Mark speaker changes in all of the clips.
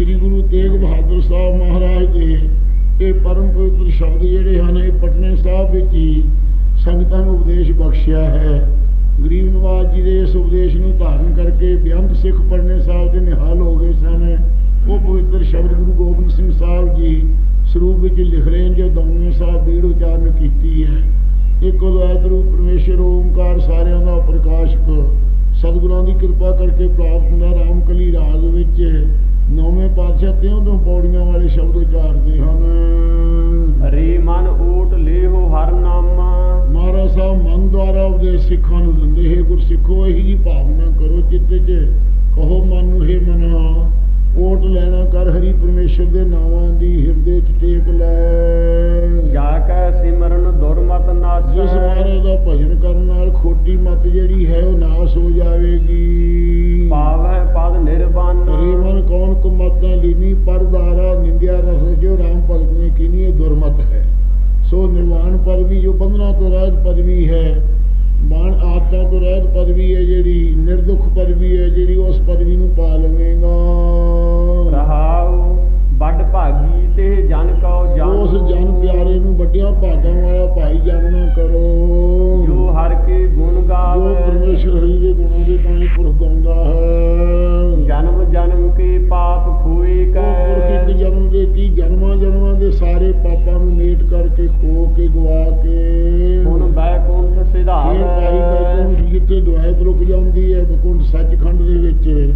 Speaker 1: ਸ੍ਰੀ ਗੁਰੂ ਤੇਗ ਬਹਾਦਰ ਸਾਹਿਬ ਮਹਾਰਾਜ ਦੇ ਇਹ ਪਰਮ ਪਵਿੱਤਰ ਸ਼ਬਦ ਜਿਹੜੇ ਹਨ, ਇਹ ਪਟਨੇ ਸਾਹਿਬ ਵਿੱਚ ਹੀ ਸੰਗਤਾਂ ਨੂੰ ਉਪਦੇਸ਼ ਬਖਸ਼ਿਆ ਹੈ। ਗਰੀਬ ਨਵਾਜ ਜੀ ਦੇ ਇਸ ਉਪਦੇਸ਼ ਨੂੰ ਧਾਰਨ ਕਰਕੇ ਬੇਅੰਤ ਸਿੱਖ ਪਟਨੇ ਸਾਹਿਬ ਦੇ ਨਿਹਾਲ ਹੋ ਗਏ ਸਨ। ਉਹ ਪਵਿੱਤਰ ਸ਼ਬਦ ਗੁਰੂ ਗੋਬਿੰਦ ਸਿੰਘ ਸਾਹਿਬ ਜੀ ਸਰੂਪ ਵਿੱਚ ਲਿਖ ਰਹੇ ਨੇ, ਜੋ ਦੌਨੇ ਸਾਹਿਬ ਬੀੜ ਉਚਾਰਨ ਕੀਤੀ ਹੈ। ਇੱਕ ਅਦਵੈਤ ਰੂਪ ਪਰਮੇਸ਼ਰ, ਓਮਕਾਰ ਸਾਰਿਆਂ ਦਾ ਪ੍ਰਕਾਸ਼ਕ। ਸਤਿਗੁਰਾਂ ਦੀ ਕਿਰਪਾ ਕਰਕੇ ਪ੍ਰਾਪਤ ਹੁੰਦਾ ਰਾਮਕਲੀ ਰਾਜ ਵਿੱਚ ਨੌਵੇਂ ਪਾਤਸ਼ਾਹ ਤੋਂ ਪੌੜੀਆਂ ਵਾਲੇ ਸ਼ਬਦ ਉਚਾਰਦੇ ਹਨ?
Speaker 2: ਰੇ ਮਨ ਓਟ ਲੇਹੋ ਹਰ ਨਾਮਾ।
Speaker 1: ਮਹਾਰਾਜ ਸਾਹਿਬ ਮਨ ਦੁਆਰਾ ਉਪਦੇਸ਼ ਸਿੱਖਾਂ ਨੂੰ ਦਿੰਦੇ ਹੈ ਗੁਰਸਿੱਖੋ ਇਹੀ ਜੀ ਭਾਵਨਾ ਕਰੋ ਚਿੱਤ 'ਚ ਕਹੋ ਮਨ ਨੂੰ ਹੈ ਮਨਾ ਓਟ ਲੈਣਾ ਕਰ ਹਰੀ ਪਰਮੇਸ਼ਰ ਦੇ ਨਾਵਾਂ ਦੀ ਹਿਰਦੇ 'ਚ ਟੇਕ ਲੈ।
Speaker 2: ਜਾ ਕੈ ਸਿਮਰਨ ਦੁਰਮਤ
Speaker 1: ਜਿਸ
Speaker 2: ਨਾਸੈ
Speaker 1: ਮਹਾਰਾਜ ਦਾ ਭਜਨ ਕਰਨ ਨਾਲ ਖੋਟੀ ਮਤ ਜਿਹੜੀ ਹੈ ਉਹ ਨਾਸ ਹੋ ਜਾਵੇਗੀ। ਕੁਮਤਾਂ ਲੀਨੀ ਪਰਦਾਰਾ ਨਿੰਦਿਆ ਰਸ ਜੋ ਰਾਮ ਭਗਤ ਨੇ ਕੀਨੀ ਇਹ ਦੁਰਮਤ ਹੈ। ਸੋ ਨਿਰਵਾਣ ਪਦਵੀ ਜੋ ਬੰਧਨਾ ਤੋਂ ਰਹਿਤ ਪਦਵੀ ਹੈ ਬਾਣ ਆਤਮਾ ਤੋਂ ਰਹਿਤ ਪਦਵੀ ਹੈ ਜਿਹੜੀ ਨਿਰਦੁਖ ਪਦਵੀ ਹੈ ਜਿਹੜੀ ਉਸ ਪਦਵੀ ਨੂੰ ਪਾ ਲਵੇਂਗਾ।
Speaker 2: ਰਹਾਉ ਵੱਡ ਭਾਗੀ ਤੇ ਜਨ ਕਉ ਜਾਣੋ।
Speaker 1: ਉਸ ਜਨ ਪਿਆਰੇ ਨੂੰ ਵੱਡਿਆਂ ਭਾਗਾਂ ਵਾਲਾ ਭਾਈ ਜਾਣਨਾ ਕਰੋ।
Speaker 2: ਜੋ ਹਰ ਕੇ ਗੁਣ
Speaker 1: ਜੋ
Speaker 2: ਗਾਵੇ।
Speaker 1: ਪਰਮੇਸ਼ਰ ਹਰੀ ਦੇ ਗੁਣਾਂ ਦੇ ਤਾਂ ਹੀ ਪੁਰਖ ਗਾਉਂਦਾ ਹੈ।
Speaker 2: ਜਨਮ ਜਨਮ ਕੇ ਪਾਪ
Speaker 1: ਸਾਰੇ ਪਾਪਾਂ ਨੂੰ ਮੇਟ ਕਰਕੇ ਖੋ ਕੇ ਗਵਾ ਕੇ।
Speaker 2: ਹੁਣ ਬੈਕੁੰਠ
Speaker 1: ਇਹ
Speaker 2: ਸਿਧਾਰ
Speaker 1: ਭਾਈ ਬੈਕੁੰਠ ਜਿੱਥੇ ਦੁਆਇਤ ਰੁਕ ਜਾਂਦੀ ਹੈ ਬੈਕੁੰਠ ਸੱਚਖੰਡ ਦੇ ਵਿੱਚ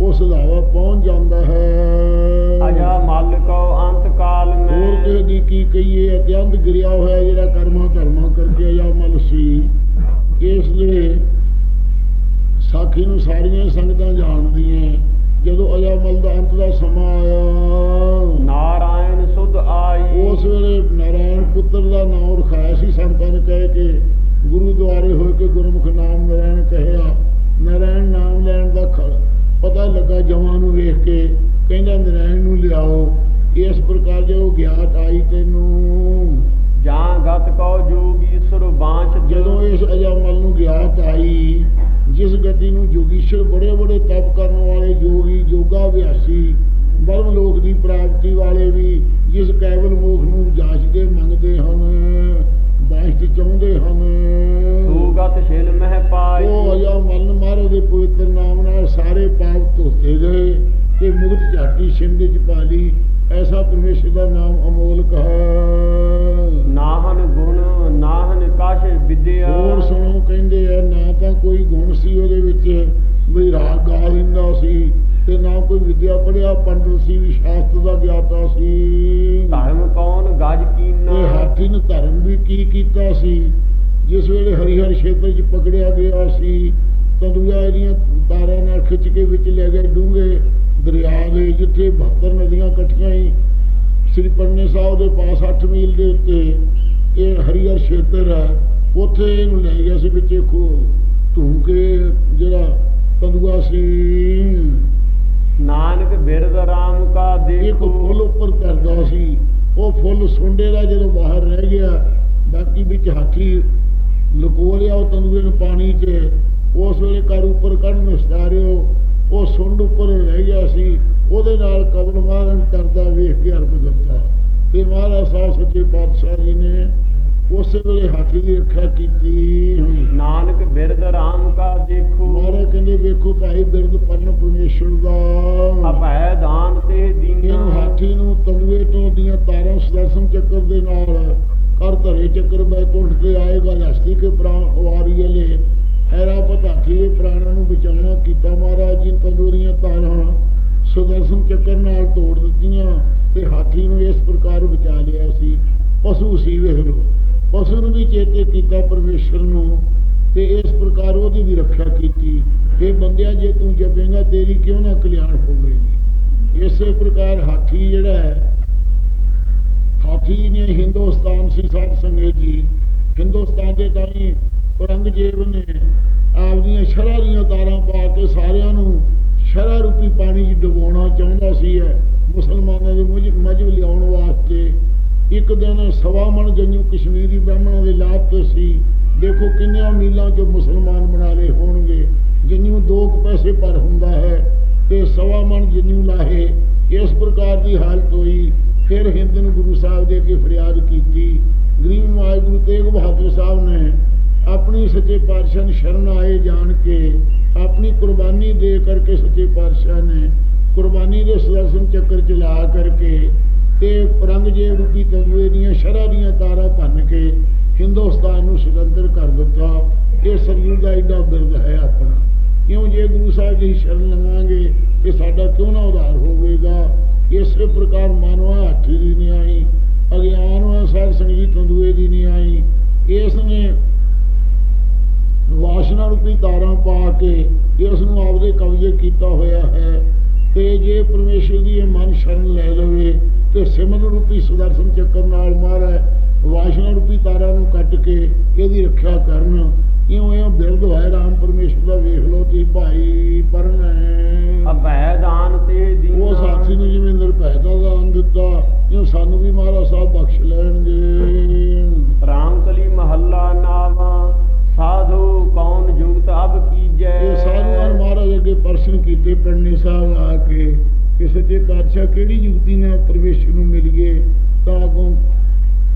Speaker 1: ਉਹ ਸੁਧਾਵਾ ਪਹੁੰਚ ਜਾਂਦਾ ਹੈ।
Speaker 2: ਅਜਾ ਮਲ ਕਉ ਅੰਤ ਕਾਲ
Speaker 1: ਹੋਰ ਕਿਸੇ
Speaker 2: ਮੈਂ
Speaker 1: ਦੀ ਕੀ ਕਹੀਏ ਅਤਿਅੰਤ ਗਿਰਿਆ ਹੋਇਆ ਜਿਹੜਾ ਕਰਮਾਂ ਧਰਮਾਂ ਕਰਕੇ ਅਜਾਮਲ ਸੀ। ਇਸ ਲਈ ਸਾਖੀ ਨੂੰ ਸਾਰੀਆਂ ਸੰਗਤਾਂ ਜਾਣਦੀਆਂ। ਜਦੋਂ ਅਜਾਮਲ ਦਾ ਅੰਤ ਦਾ ਸਮਾਂ ਆਇਆ
Speaker 2: ਨਾਰਾਇਣ ਸੁਧ ਆਈ।
Speaker 1: ਉਸ ਵੇਲੇ ਨਾਰਾਇਣ ਪੁੱਤਰ ਦਾ ਨਾਮ ਰਖਾਇਆ ਸੀ ਸੰਤਾਂ ਨੇ ਕਹਿ ਕੇ ਗੁਰੂ ਦੁਆਰੇ ਹੋਏ ਕੇ ਗੁਰਮੁਖ ਨਾਮ ਨਾਰਾਇਣ ਕਹਿਆ ਨਾਰਾਇਣ ਨਾਮ ਲੈਣ ਦਾ ਪਤਾ ਲੱਗਾ ਜਵਾਂ ਨੂੰ ਵੇਖ ਕੇ ਕਹਿੰਦਾ ਨਾਰਾਇਣ ਨੂੰ ਲਿਆਓ ਇਸ ਪ੍ਰਕਾਰ ਜੋ ਗਿਆਤ ਆਈ ਤੈਨੂੰ।
Speaker 2: ਜਾਂ ਗਤ ਕਉ ਜੋਗੀ ਸੁਰ ਬਾਂਛ
Speaker 1: ਜਦੋਂ ਇਸ ਅਜਾਮਲ ਨੂੰ ਗਿਆਤ ਆਈ ਜਿਸ ਗਤੀ ਨੂੰ ਜੋਗੀਸ਼ਰ ਬੜੇ ਬੜੇ ਤਪ ਕਰਨ ਵਾਲੇ ਯੋਗੀ ਯੋਗਾ ਅਭਿਆਸੀ ਬਰਮ ਲੋਕ ਦੀ ਪ੍ਰਾਪਤੀ ਵਾਲੇ ਵੀ ਜਿਸ ਕੈਵਲ ਮੋਖ ਨੂੰ ਜਾਚਦੇ ਮੰਗਦੇ ਹਨ ਬਾਸ਼ਤ ਚਾਹੁੰਦੇ ਹਨ।
Speaker 2: ਸੂਗਤ ਛਿਲ ਮਹਿ ਪਾਈ।
Speaker 1: ਉਹ ਅਜਾਮਲ ਨੂੰ ਮਹਾਰਾਜ ਦੇ ਪਵਿੱਤਰ ਨਾਮ ਨਾਲ ਸਾਰੇ ਪਾਪ ਧੋਤੇ ਗਏ ਤੇ ਮੁਕਤ ਝਾਟੀ ਸਿੰਧ ਚ ਪਾ ਲਈ। ਐਸਾ ਪਰਮੇਸ਼ਰ ਦਾ ਨਾਮ ਅਮੋਲਕ ਹੈ
Speaker 2: ਨਾਹਨ ਗੁਣ ਨਾਹਨ ਕਾਸ਼ ਵਿਦਿਆ।
Speaker 1: ਹੋਰ ਸੁਣੋ ਨਾ ਕੋਈ ਗੁਣ ਸੀ ਉਹਦੇ ਵਿੱਚ ਵੀ ਰਾਗ ਗਾ ਲੈਂਦਾ ਸੀ ਤੇ ਨਾ ਕੋਈ ਵਿਦਿਆ ਪੜਿਆ ਪੰਡਤ ਸੀ ਵੀ ਸ਼ਾਸਤਰ ਦਾ ਗਿਆਤਾ ਸੀ।
Speaker 2: ਧਰਮ ਕੌਣ ਗਜ
Speaker 1: ਇਹ
Speaker 2: ਕੀਨਾ
Speaker 1: ਹਾਥੀ ਨੇ ਧਰਮ ਵੀ ਕੀ ਕੀਤਾ ਸੀ? ਜਿਸ ਵੇਲੇ ਹਰੀਹਰ ਖੇਤਰ 'ਚ ਪਕੜਿਆ ਗਿਆ ਸੀ ਤੰਦੂਆ ਇਹਦੀਆਂ ਤਾਰਾਂ ਨਾਲ ਖਿੱਚ ਕੇ ਵਿੱਚ ਲੈ ਗਏ ਡੂੰਘੇ ਦਰਿਆ ਦੇ ਜਿੱਥੇ 72 ਨਦੀਆਂ ਇਕੱਠੀਆਂ ਹੀ ਸ੍ਰੀ ਪੰਨੇ ਸਾਹਿਬ ਦੇ ਪਾਸ 8 ਮੀਲ ਦੇ ਉੱਤੇ ਇਹ ਹਰੀਹਰ ਖੇਤਰ ਹੈ ਉੱਥੇ ਇਹਨੂੰ ਲੈ ਗਿਆ ਸੀ ਵਿੱਚੇ ਖੋ ਧੂੰ ਕੇ ਜਿਹੜਾ ਤੰਦੂਆ ਸੀ
Speaker 2: ਨਾਨਕ ਬਿਰਦ ਰਾਮ ਕਾ
Speaker 1: ਇੱਕ ਫੁੱਲ
Speaker 2: ਦੇਖੋ
Speaker 1: ਉੱਪਰ ਕਰਦਾ ਸੀ। ਉਹ ਫੁੱਲ ਸੁੰਡੇ ਦਾ ਜਦੋਂ ਬਾਹਰ ਰਹਿ ਗਿਆ ਬਾਕੀ ਵਿੱਚ ਹਾਥੀ ਲੁਕੋ ਲਿਆ ਉਹ ਤੰਦੂਏ ਨੂੰ ਪਾਣੀ 'ਚ। ਉਸ ਵੇਲੇ ਕਰ ਉੱਪਰ ਕੱਢ ਨਸਤਾਰਿਓ ਉਹ ਸੁੰਡ ਉੱਪਰ ਰਹਿ ਗਿਆ ਸੀ। ਉਹਦੇ ਨਾਲ ਕਬਰ ਮਾਰਨ ਕਰਦਾ ਵੇਖ ਕੇ ਅਰਬ ਦਿੱਤਾ ਤੇ ਮਹਾਰਾਜ ਸਾਹਿਬ ਸੱਚੇ ਪਾਤਸ਼ਾਹ ਜੀ ਨੇ ਉਸੇ ਵੇਲੇ ਹਾਥੀ ਦੀ ਰੱਖਿਆ ਕੀਤੀ
Speaker 2: ਨਾਨਕ ਬਿਰਦ ਰਾਮ ਕਾ ਦੇਖੋ।
Speaker 1: ਮਹਾਰਾਜ ਕਹਿੰਦੇ ਵੇਖੋ ਭਾਈ ਬਿਰਦ ਪਰਨ ਪਰਮੇਸ਼ਰ ਦਾ।
Speaker 2: ਅਭੈ ਦਾਨ ਤੇ ਦੀਨਾ।
Speaker 1: ਹਾਥੀ ਨੂੰ ਤਲੂਏ ਤੋਂ ਦੀਆਂ ਤਾਰਾਂ ਸੁਦਰਸ਼ਨ ਚੱਕਰ ਦੇ ਨਾਲ ਕਰ ਧਰੇ ਚੱਕਰ ਬੈਕੁੰਠ ਤੇ ਆਏਗਾ ਹਸਤੀ ਕੇ ਪ੍ਰਾਣ ਵਾਰੀ ਲੈ ਹੈਰਾ ਹਾਥੀ ਦੇ ਪ੍ਰਾਣਾਂ ਨੂੰ ਬਚਾਉਣਾ ਕੀਤਾ ਮਹਾਰਾਜ ਜੀ ਤੰਦੂਰੀਆਂ ਤਾਰਾਂ ਸੁਦਰਸ਼ਨ ਚੱਕਰ ਨਾਲ ਤੋੜ ਦਿੱਤੀਆਂ ਤੇ ਹਾਥੀ ਨੂੰ ਇਸ ਪ੍ਰਕਾਰ ਬਚਾ ਲਿਆ ਸੀ। ਪਸ਼ੂ ਸੀ ਵੇਖ ਲੋ ਪਸ਼ੂ ਨੂੰ ਵੀ ਚੇਤੇ ਕੀਤਾ ਪਰਮੇਸ਼ਰ ਨੂੰ ਤੇ ਇਸ ਪ੍ਰਕਾਰ ਉਹਦੀ ਵੀ ਰੱਖਿਆ ਕੀਤੀ। ਇਹ ਬੰਦਿਆ, ਜੇ ਤੂੰ ਜਪੇਂਗਾ, ਤੇਰੀ ਕਿਉਂ ਨਾ ਕਲਿਆਣ ਹੋਵੇਗੀ? ਇਸੇ ਪ੍ਰਕਾਰ ਹਾਥੀ ਜਿਹੜਾ ਹੈ, ਹਾਥੀ ਨੇ ਹਿੰਦੁਸਤਾਨ ਸੀ, ਸਾਧ ਸੰਗਤ ਜੀ। ਹਿੰਦੁਸਤਾਨ ਦੇ ਤਾਈ ਔਰੰਗਜ਼ੇਬ ਨੇ ਆਪਦੀਆਂ ਸ਼ਰਾਂ ਦੀਆਂ ਤਾਰਾਂ ਪਾ ਕੇ ਸਾਰਿਆਂ ਨੂੰ ਸ਼ਰਾ ਰੂਪੀ ਪਾਣੀ 'ਚ ਡੁਬੋਣਾ ਚਾਹੁੰਦਾ ਸੀ ਹੈ ਮੁਸਲਮਾਨਾਂ ਦੇ ਮਜ਼ਬ ਲਿਆਉਣ ਵਾਸਤੇ ਇੱਕ ਦਿਨ ਸਵਾ ਮਣ ਜੰਨੂ ਕਸ਼ਮੀਰੀ ਬ੍ਰਾਹਮਣਾਂ ਦੇ ਲਾਭ ਤੇ ਸੀ। ਦੇਖੋ ਕਿੰਨੀਆਂ ਮੀਲਾਂ 'ਚ ਮੁਸਲਮਾਨ ਬਣਾ ਲਏ ਹੋਣਗੇ। ਜੰਨੂ ਦੋ ਕੁ ਪੈਸੇ ਪਰ ਹੁੰਦਾ ਹੈ ਤੇ ਸਵਾ ਮਣ ਜੰਨੂ ਲਾਹੇ। ਇਸ ਪ੍ਰਕਾਰ ਦੀ ਹਾਲਤ ਹੋਈ। ਫਿਰ ਹਿੰਦ ਨੂੰ ਗੁਰੂ ਸਾਹਿਬ ਦੇ ਕੇ ਫਰਿਆਦ ਕੀਤੀ। ਗਰੀਬ ਮਾਈ ਗੁਰੂ ਤੇਗ ਬਹਾਦਰ ਸਾਹਿਬ ਨੇ ਆਪਣੀ ਸੱਚੇ ਪਾਤਸ਼ਾਹ ਨੂੰ ਸ਼ਰਨ ਆਏ ਜਾਣ ਕੇ ਆਪਣੀ ਕੁਰਬਾਨੀ ਦੇ ਕਰਕੇ ਸੱਚੇ ਪਾਤਸ਼ਾਹ ਨੇ ਕੁਰਬਾਨੀ ਦੇ ਸੁਦਰਸ਼ਨ ਚੱਕਰ ਚਲਾ ਕਰਕੇ ਤੇ ਔਰੰਗਜ਼ੇਬ ਰੂਪੀ ਤੰਬੂਏ ਦੀਆਂ ਸ਼ਰਾਂ ਦੀਆਂ ਤਾਰਾਂ ਭੰਨ ਕੇ ਹਿੰਦੁਸਤਾਨ ਨੂੰ ਸੁਤੰਤਰ ਕਰ ਦਿੱਤਾ। ਇਹ ਸਤਿਗੁਰੂ ਦਾ ਐਡਾ ਬਿਰਦ ਹੈ ਆਪਣਾ। ਕਿਉਂ ਜੇ ਗੁਰੂ ਸਾਹਿਬ ਦੀ ਸ਼ਰਨ ਲਵਾਂਗੇ ਤੇ ਸਾਡਾ ਕਿਉਂ ਨਾ ਉਧਾਰ ਹੋਵੇਗਾ? ਇਸੇ ਪ੍ਰਕਾਰ ਮਾਨਵਾ ਹਾਥੀ ਦੀ ਨਹੀਂ ਆਈ, ਅਗਿਆਨ ਸਾਧ ਸੰਗੀ ਤੰਦੂਏ ਦੀ ਨਹੀਂ ਆਈ। ਇਸ ਨੇ ਵਾਸ਼ਨਾ ਰੂਪੀ ਤਾਰਾਂ ਪਾ ਕੇ ਇਸ ਨੂੰ ਆਪਦੇ ਕਬਜ਼ੇ ਕੀਤਾ ਹੋਇਆ ਹੈ ਤੇ ਜੇ ਪਰਮੇਸ਼ਰ ਦੀ ਇਹ ਮਨ ਸ਼ਰਨ ਲੈ ਲਵੇ ਤੇ ਸਿਮਰਨ ਰੂਪੀ ਸੁਦਰਸ਼ਨ ਚੱਕਰ ਨਾਲ ਮਾਰੇ ਵਾਸ਼ਨਾ ਰੂਪੀ ਤਾਰਾਂ ਨੂੰ ਕੱਟ ਕੇ ਇਹਦੀ ਰੱਖਿਆ ਕਰਨ। ਇਉਂ ਇਹ ਬਿਰਧ ਹੋਇਆ ਰਾਮ ਪਰਮੇਸ਼ਰ ਦਾ ਵੇਖ ਲੋ ਤੁਸੀਂ ਭਾਈ ਪਰਨਾ
Speaker 2: ਅਭੈ ਦਾਨ ਤੇ ਦੀਨਾ।
Speaker 1: ਉਹ ਸਾਥੀ ਨੂੰ ਜਿਵੇਂ ਨਿਰਭੈ ਦਾ ਦਾਨ ਦਿੱਤਾ ਇਉਂ ਸਾਨੂੰ ਵੀ ਮਹਾਰਾਜ ਸਾਹਿਬ ਬਖਸ਼ ਲੈਣਗੇ। ਕਿ ਸੱਚੇ ਪਾਤਸ਼ਾਹ ਕਿਹੜੀ ਯੁਕਤੀ ਨਾਲ ਪ੍ਰਵੇਸ਼ਰ ਨੂੰ ਮਿਲੀਏ ਤਾਂ ਅੱਗੋਂ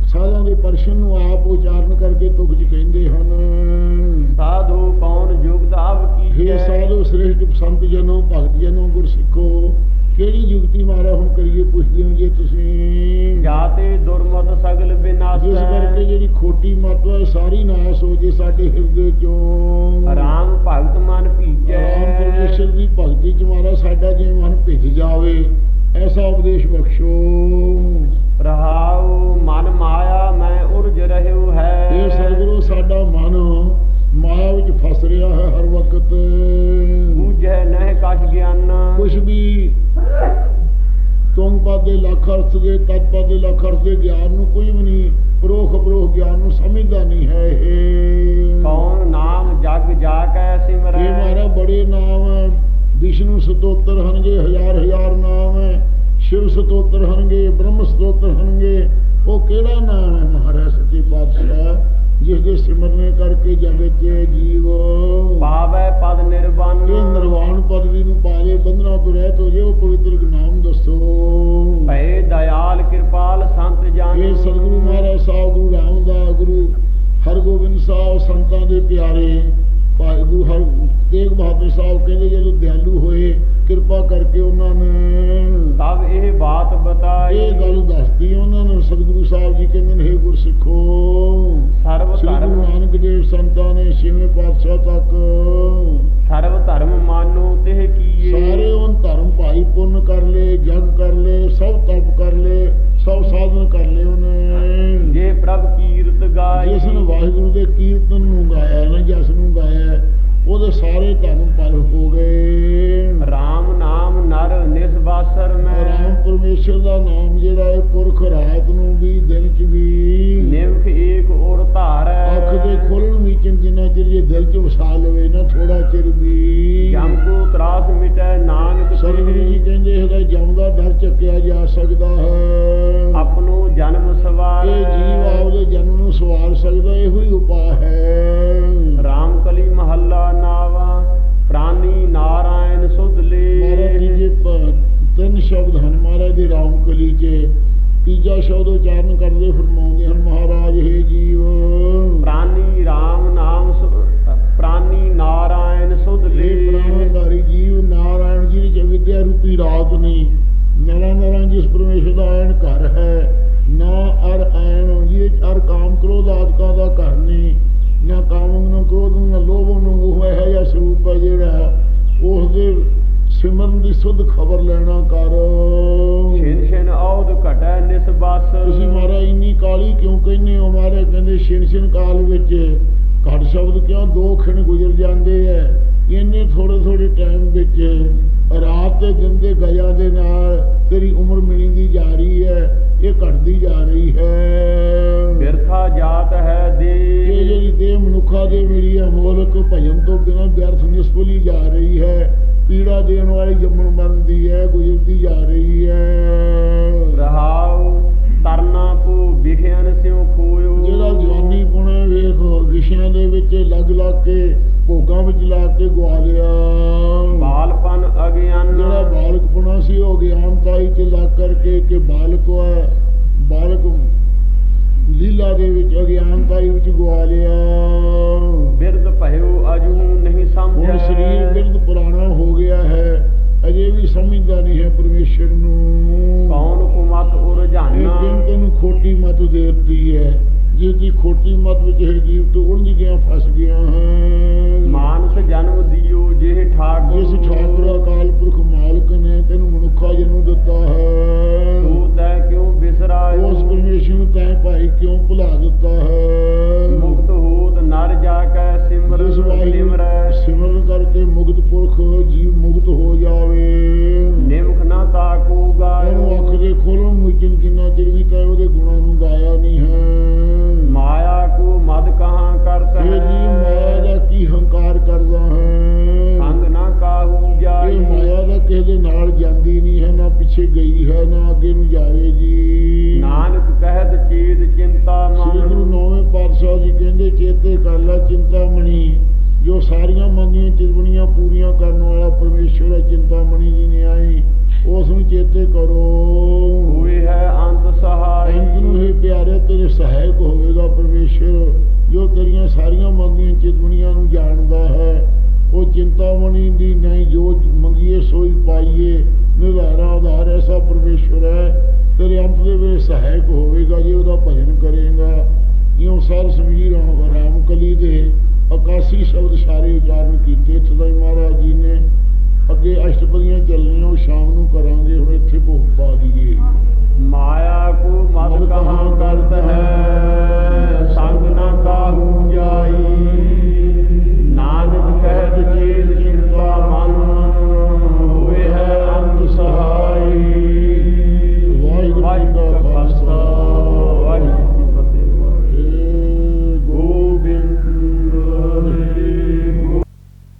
Speaker 1: ਸਾਧਾਂ ਦੇ ਪ੍ਰਸ਼ਨ ਨੂੰ ਆਪ ਉਚਾਰਨ ਕਰਕੇ ਤੁਕ ਚ ਕਹਿੰਦੇ ਹਨ।
Speaker 2: ਸਾਧੂ ਕੌਣ ਜੁਗਤ ਅਬ
Speaker 1: ਹੇ
Speaker 2: ਕੀਜੈ
Speaker 1: ਸਾਧੂ ਸ੍ਰੇਸ਼ਟ ਸੰਤ ਜਨੋ ਭਗਤ ਜਨੋ ਗੁਰਸਿੱਖੋ ਕਿਹੜੀ ਯੁਕਤੀ ਮਾਰਾ ਹੁਣ ਕਰੀਏ ਪੁੱਛਦੇ ਹੋ ਜੇ ਤੁਸੀਂ
Speaker 2: ਜਾਤੇ ਦੁਰਮਤ ਸਗਲ ਬਿਨਾਸ਼
Speaker 1: ਜਿਸ ਕਰਕੇ ਜਿਹੜੀ ਖੋਟੀ ਮੱਤ ਹੈ ਸਾਰੀ ਨਾਸ ਹੋ ਜੇ ਸਾਡੇ ਹਿਰਦੇ ਚੋਂ।
Speaker 2: ਰਾਮ ਭਗਤ ਮਨ ਭੀਜੈ।
Speaker 1: ਰਾਮ ਪਰਮੇਸ਼ਰ ਦੀ ਭਗਤੀ ਚ ਮਾਰਾ ਸਾਡਾ ਜੇ ਮਨ ਭਿੱਜ ਜਾਵੇ ਐਸਾ ਉਪਦੇਸ਼ ਬਖਸ਼ੋ।
Speaker 2: ਰਹਾਉ ਮਨ ਮਾਇਆ ਮੈਂ ਉਰਜ ਰਹਿਉ ਹੈ।
Speaker 1: ਇਹ ਸਤਿਗੁਰੂ ਸਾਡਾ ਮਨ ਮਾਇਆ ਵਿੱਚ ਫਸ ਰਿਹਾ ਹੈ ਹਰ ਵਕਤ।
Speaker 2: ਬੂਝੈ ਨਹਿ ਕਛ ਗਿਆਨ।
Speaker 1: ਕੁਛ ਵੀ ਤੁਮ ਪਦ ਦੇ ਲੱਖ ਅਰਥ ਦੇ ਤਤ ਪਦ ਦੇ ਲੱਖ ਅਰਥ ਦੇ ਗਿਆਨ ਨੂੰ ਕੋਈ ਵੀ ਨਹੀਂ ਪ੍ਰੋਖ ਪ੍ਰੋਖ ਗਿਆਨ ਨੂੰ ਸਮਝਦਾ ਨਹੀਂ ਹੈ ਇਹ।
Speaker 2: ਕੌਣ ਨਾਮ ਜਗ ਜਾ ਕੈ ਸਿਮਰੈ?
Speaker 1: ਇਹ ਮਾਰਾ ਬੜੇ ਨਾਮ ਹੈ ਵਿਸ਼ਨੂੰ ਸਤੋਤਰ ਹਨਗੇ ਹਜ਼ਾਰ ਹਜ਼ਾਰ ਨਾਮ ਹੈ ਸ਼ਿਵ ਸਤੋਤਰ ਹਨਗੇ ਬ੍ਰਹਮ ਸਤੋਤਰ ਹਨਗੇ। ਉਹ ਕਿਹੜਾ ਨਾਮ ਹੈ ਮਹਾਰਾਜ ਸੱਚੇ ਪਾਤਸ਼ਾਹ? ਜਿਸ ਦੇ ਸਿਮਰਨੇ ਕਰਕੇ ਜਗਤ ਚ ਜੀਵ।
Speaker 2: ਪਾਵੈ ਪਦ ਨਿਰਵਾਨ।
Speaker 1: ਇਹ ਨਿਰਵਾਣ ਪਦਵੀ ਨੂੰ ਪਾਵੇ ਬੰਧਨਾਂ ਤੋਂ ਰਹਿਤ ਹੋ ਜੇ ਉਹ ਪਵਿੱਤਰ ਨਾਮ ਦੱਸੋ।
Speaker 2: ਭਏ ਦਇਆਲ ਕਿਰਪਾਲ ਸੰਤ ਜਨ।
Speaker 1: ਇਹ ਸਤਿਗੁਰੂ ਮਹਾਰਾਜ ਸਾਹਿਬ ਗੁਰੂ ਰਾਮਦਾਸ ਗੁਰੂ ਹਰਗੋਬਿੰਦ ਸਾਹਿਬ ਸੰਤਾਂ ਦੇ ਪਿਆਰੇ ਭਾਈ ਗੁਰੂ ਹਰ ਤੇਗ ਬਹਾਦਰ ਸਾਹਿਬ ਕਹਿੰਦੇ ਜਦੋਂ ਦਿਆਲੂ ਹੋਏ ਕਿਰਪਾ ਕਰਕੇ ਉਹਨਾਂ ਨੇ
Speaker 2: ਤਬ ਇਹ ਬਾਤ ਬਤਾਈ।
Speaker 1: ਇਹ ਗੱਲ ਦੱਸਦੀ ਉਹਨਾਂ ਨੂੰ ਸਤਿਗੁਰੂ ਸਾਹਿਬ ਜੀ ਕਹਿੰਦੇ ਨੇ ਹੇ ਗੁਰਸਿੱਖੋ
Speaker 2: ਸਰਬ ਧਰਮ।
Speaker 1: ਨਾਨਕ ਦੇਵ ਸੰਤਾਂ ਨੇ ਛੇਵੇਂ ਪਾਤਸ਼ਾਹ ਤੱਕ ਪਰਮੇਸ਼ਰ ਦਾ ਨਾਮ ਜਿਹੜਾ ਹੈ ਪੁਰਖ ਰਾਤ ਨੂੰ ਵੀ ਦਿਨ ਚ ਵੀ
Speaker 2: ਨਿਮਖ ਏਕ ਔਰ ਧਾਰੈ।
Speaker 1: ਅੱਖ ਦੇ ਖੋਲਣ ਮੀਚਣ ਜਿੰਨਾ ਚਿਰ ਜੇ ਦਿਲ ਚ ਵਸਾ ਲਵੇ ਨਾ ਥੋੜਾ ਚਿਰ ਵੀ।
Speaker 2: ਜਮ ਕੋ ਤਰਾਸ ਮਿਟੈ ਨਾਨਕ
Speaker 1: ਸਤਿਗੁਰੂ ਜੀ ਕਹਿੰਦੇ ਇਹਦਾ ਜਮ ਦਾ ਡਰ ਚੱਕਿਆ ਜਾ ਸਕਦਾ ਹੈ।
Speaker 2: ਆਪਣੋ ਜਨਮ ਸਵਾਰ।
Speaker 1: ਇਹ ਜੀਵ ਆਪਦੇ ਜਨਮ ਨੂੰ ਸਵਾਰ ਸਕਦਾ ਇਹੋ ਹੀ ਉਪਾਅ ਹੈ। 'ਚ ਤੀਜਾ ਸ਼ਬਦ ਉਚਾਰਨ ਕਰਦੇ ਫਰਮਾਉਂਦੇ ਹਨ ਮਹਾਰਾਜ ਹੈ ਜੀਵ।
Speaker 2: ਪ੍ਰਾਨੀ RAM ਨਾਮ ਪ੍ਰਾਨੀ ਨਾਰਾਇਣ ਸੁਧ ਲੇ
Speaker 1: ਪ੍ਰਾਣਧਾਰੀ ਜੀਵ ਨਾਰਾਇਣ ਜੀ ਦੀ ਵਿਦਿਆ ਰੂਪੀ ਰਾਤ ਨੇ ਨਰਾਂ ਨਰਾਂ ਜਿਸ ਪਰਮੇਸ਼ਰ ਦਾ ਆਇਣ ਘਰ ਹੈ ਨਾ ਅਰ ਆਇਣ ਚ ਅਰ ਕਾਮ ਕ੍ਰੋਧ ਆਦਿਕਾਂ ਦਾ ਘਰ ਨਹੀਂ। ਨਾ ਕਾਮ ਨੂੰ ਕ੍ਰੋਧ ਨੂੰ ਨਾ ਲੋਭ ਨੂੰ ਉਹ ਹੈ ਜਾਂ ਸਰੂਪ ਹੈ ਜਿਹੜਾ ਉਸ ਦੇ ਸਿਮਰਨ ਦੀ ਸੁਧ ਖਬਰ ਲੈਣਾ ਕਰ।
Speaker 2: ਘਟੈ ਨਿਸਬਸ
Speaker 1: ਤੁਸੀਂ ਮਹਾਰਾਜ ਇੰਨੀ ਕਾਲੀ ਕਿਉਂ ਕਹਿੰਦੇ ਹੋ? ਮਹਾਰਾਜ ਕਹਿੰਦੇ ਛਿਨ ਛਿਨ ਕਾਲ ਵਿੱਚ ਘੱਟ ਸ਼ਬਦ ਕਿਉਂ ਦੋ ਖਿਣ ਗੁਜ਼ਰ ਜਾਂਦੇ ਐ? ਇੰਨੇ ਥੋੜੇ ਥੋੜੇ ਟਾਈਮ ਵਿੱਚ ਰਾਤ ਦੇ ਦਿਨ ਦੇ ਗਜਾਂ ਦੇ ਨਾਲ ਤੇਰੀ ਉਮਰ ਮਿਲਦੀ ਜਾ ਰਹੀ ਹੈ ਇਹ ਘਟਦੀ ਜਾ ਰਹੀ ਹੈ।
Speaker 2: ਬਿਰਥਾ ਜਾਤ ਹੈ
Speaker 1: ਇਹ
Speaker 2: ਦੇ
Speaker 1: ਜਿਹੜੀ ਦੇਹ ਮਨੁੱਖਾ ਦੇ ਮੇਰੀ ਅਮੋਲਕ ਭਜਨ ਤੋਂ ਬਿਨਾਂ ਵਿਅਰਥ ਨਿਸਫਲੀ ਜਾ ਰਹੀ ਹੈ। ਪੀੜਾ ਦੇਣ ਵਾਲੀ ਜੰਮਣ ਮਰਨ ਹੈ ਗੁਜ਼ਰਦੀ ਜਾ ਰਹੀ ਹੈ।
Speaker 2: ਰਹਾਉ ਤਰਨਾ ਪੂ ਵਿਖਿਆਨ ਸਿਉ ਖੋਇਓ।
Speaker 1: ਜਿਹੜਾ ਜਵਾਨੀ ਪੁਣੇ ਵੇਖ ਵਿਸ਼ਿਆਂ ਦੇ ਵਿੱਚ ਲੱਗ ਲੱਗ ਕੇ ਭੋਗਾਂ ਵਿੱਚ ਲਾ ਕੇ ਗਵਾ ਲਿਆ
Speaker 2: ਬਾਲਪਨ ਅਗਿਆਨ।
Speaker 1: ਜਿਹੜਾ ਬਾਲਕਪੁਣਾ ਸੀ ਉਹ ਗਿਆਨਤਾਈ ਚ ਲੱਗ ਕਰਕੇ ਕਿ ਬਾਲਕ ਹੈ ਬਾਲਕ ਲੀਲਾ ਦੇ ਵਿੱਚ ਅਗਿਆਨਤਾਈ ਵਿੱਚ ਗਵਾ ਲਿਆ।
Speaker 2: ਬਿਰਧ ਭਇਓ ਅਜੂ ਨਹੀਂ
Speaker 1: ਹੁਣ ਸਰੀਰ ਬਿਰਧ ਪੁਰਾਣਾ ਹੋ ਗਿਆ ਹੈ। ਅਜੇ ਵੀ ਸਮਝਦਾ ਨਹੀਂ ਹੈ ਪਰਮੇਸ਼ਰ ਨੂੰ। ਦਿਨ ਤੈਨੂੰ ਖੋਟੀ ਮਤ ਦੇ ਦਿੱਤੀ ਹੈ। ਜਿਸ ਦੀ ਖੋਟੀ ਮਤ ਵਿੱਚ ਇਹ ਜੀਵ ਤੋਂ ਉਲਝ ਗਿਆ ਫਸ ਗਿਆ ਹੈ।
Speaker 2: ਮਾਨਸ ਜਨਮ ਦਿਓ ਜਿਹ ਠਾਕੁਰ
Speaker 1: ਜਿਸ ਠਾਕੁਰ ਅਕਾਲ ਪੁਰਖ ਮਾਲਕ ਨੇ ਤੈਨੂੰ ਮਨੁੱਖਾ ਜਨਮ ਦਿੱਤਾ ਹੈ।
Speaker 2: ਤੂੰ ਤੈ ਕਿਉਂ ਬਿਸਰਾਇਓ?
Speaker 1: ਉਸ ਪਰਮੇਸ਼ਰ ਨੂੰ ਤੈਂ ਭਾਈ ਕਿਉਂ ਭੁਲਾ ਦਿੱਤਾ ਹੈ?
Speaker 2: ਮੁਕਤ ਹੋਤ ਨਰ ਜਾ ਕੈ ਸਿਮਰ। ਸਿਮਰੈ
Speaker 1: ਕਰਕੇ ਮੁਕਤ ਪੁਰਖ ਜੀਵ ਮੁਕਤ ਹੋ ਅੱਗੇ ਨੂੰ ਜਾਵੇਗੀ
Speaker 2: ਨਾਨਕ ਕਹਿਤ ਚੀਤ ਚਿੰਤਾ
Speaker 1: ਸ੍ਰੀ ਗੁਰੂ
Speaker 2: ਮਨ
Speaker 1: ਨੌਵੇਂ ਪਾਤਸ਼ਾਹ ਜੀ ਕਹਿੰਦੇ ਚੇਤੇ ਕਰ ਲੈ ਚਿੰਤਾਮਣੀ। ਜੋ ਸਾਰੀਆਂ ਮੰਗੀਆਂ ਚਿਤਵਣੀਆਂ ਪੂਰੀਆਂ ਕਰਨ ਵਾਲਾ ਪਰਮੇਸ਼ਵਰ ਹੈ ਚਿੰਤਾਮਣੀ ਦੀ ਨਿਆਈ ਉਸ ਨੂੰ ਚੇਤੇ ਕਰੋ।
Speaker 2: ਹੋਏ ਹੈ ਅੰਤ ਸਹਾਈ।
Speaker 1: ਅੰਤ ਨੂੰ ਇਹ ਪਿਆਰੇ ਤੇਰੇ ਸਹਾਇਕ ਹੋਵੇਗਾ ਪਰਮੇਸ਼ਵਰ। ਜੋ ਤੇਰੀਆਂ ਸਾਰੀਆਂ ਮੰਗੀਆਂ ਚਿਤਵਣੀਆਂ ਨੂੰ ਜਾਣਦਾ ਹੈ ਉਹ ਚਿੰਤਾਮਣੀ ਦੀ ਨਹੀਂ ਜੋ ਸੋਈ ਪਾਈਏ ਨਿਧਾਰਾ ਆਧਾਰ ਐਸਾ ਪਰਮੇਸ਼ਵਰ ਹੈ। ਤੇਰੇ ਅੰਤ ਦੇ ਵੇਲੇ ਸਹਾਇਕ ਹੋਵੇਗਾ, ਜੇ ਉਹਦਾ ਭਜਨ ਕਰੇਗਾ। ਇਉਂ ਸਰ ਸਮੀਰ ਰਾਮ ਕਲੀ ਦੇ ਆਕਾਸ਼ੀ ਸ਼ਬਦ ਸਾਰੇ ਉਚਾਰਨ ਕੀਤੇ। ਤਦਾਈ ਮਹਾਰਾਜ ਜੀ ਨੇ ਅੱਗੇ ਅਸ਼ਟਪਦੀਆਂ ਚੱਲਣੀਆਂ, ਉਹ ਸ਼ਾਮ ਨੂੰ ਕਰਾਂਗੇ, ਹੁਣ ਇੱਥੇ ਭੋਗ ਪਾ ਦਈਏ।
Speaker 2: ਮਾਇਆ